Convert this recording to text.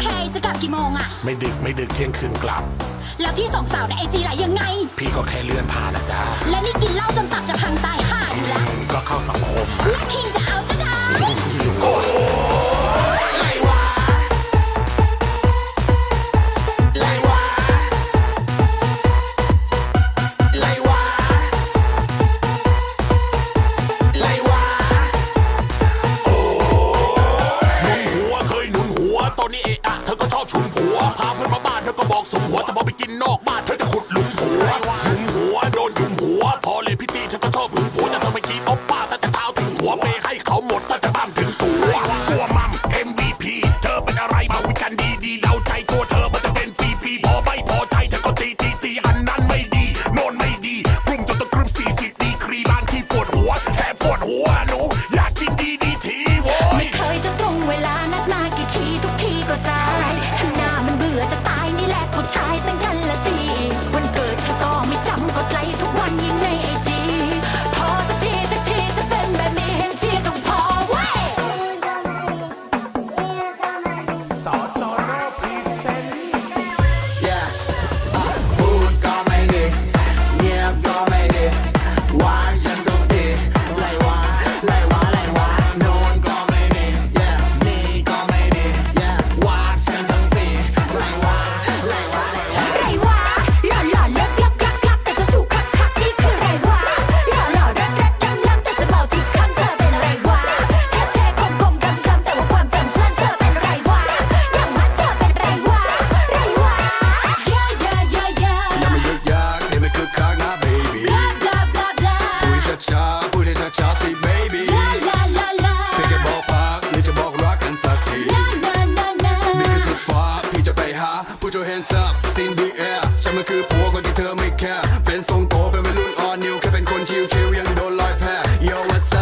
เค จะกลับกี่โมงอะไม่ดึกไม่ดึกเที่ยงคืนกลับ แล้วที่สองสาวในไอจีล่ะยังไง พี่ก็แค่เลื่อนผ่านนะจ๊ะและนี่กินเหล้าจนตับจะพังตายห่าอยู่ละก็เข้าสังคมและคิงจะเอาจะได้โอ้ไรวะไรวะไรวะไรวะหนุนหัวเคยหนุนหัวตอนนี้เอง in the air ฉันมันคือผัวคนที่เธอไม่แคร์เป็นทรงโตเป็นวัยรุ่นออนนิวแค่เป็นคนชิวๆยังโดนลอยแพ้ Yo what's